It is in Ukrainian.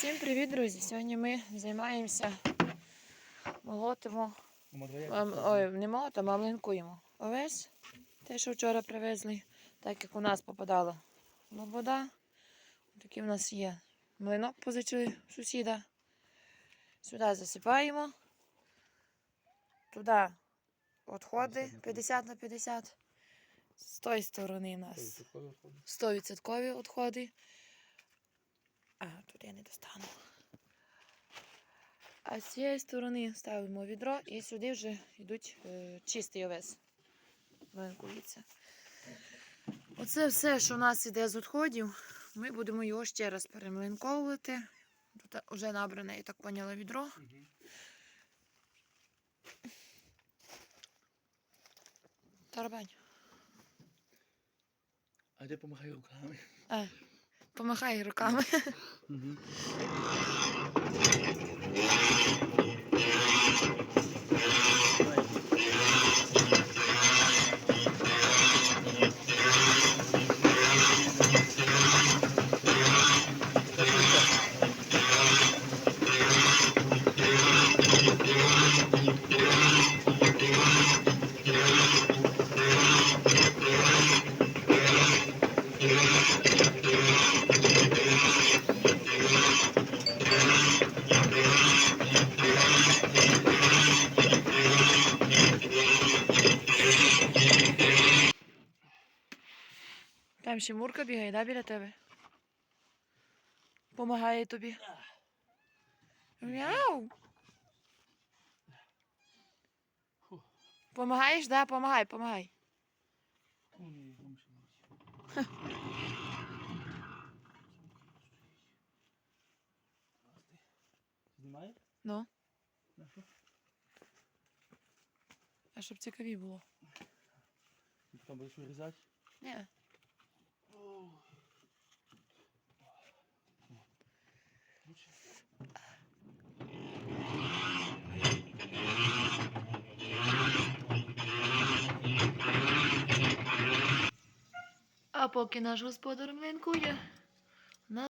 Всім привіт, друзі! Сьогодні ми займаємося молотимо. Ой, не молотимо, а млинкуємо. Овес, те, що вчора привезли, так як у нас попадала лобода. Такий в нас є млинок, позичили сусіда. Сюди засипаємо. Туди відходи 50 на 50. З тої сторони у нас 100% відходи. А, тут я не достану. А з цієї сторони ставимо відро і сюди вже йдуть е, чистий овес. Млинкується. Оце все, що у нас іде з відходів, ми будемо його ще раз перемлинковувати. Тут вже набране, я так поняла, відро. Тарабань. А де помахай руками. А, помахай руками. Там ще Мурка бігає, да, біля тебе? Помагає тобі. Мяу. Помагаєш, да? Помагай, помагай. Знімає? Ну, а щоб цікаві було. Потім будеш вирізати. Ні. А поки наш господар млинкує,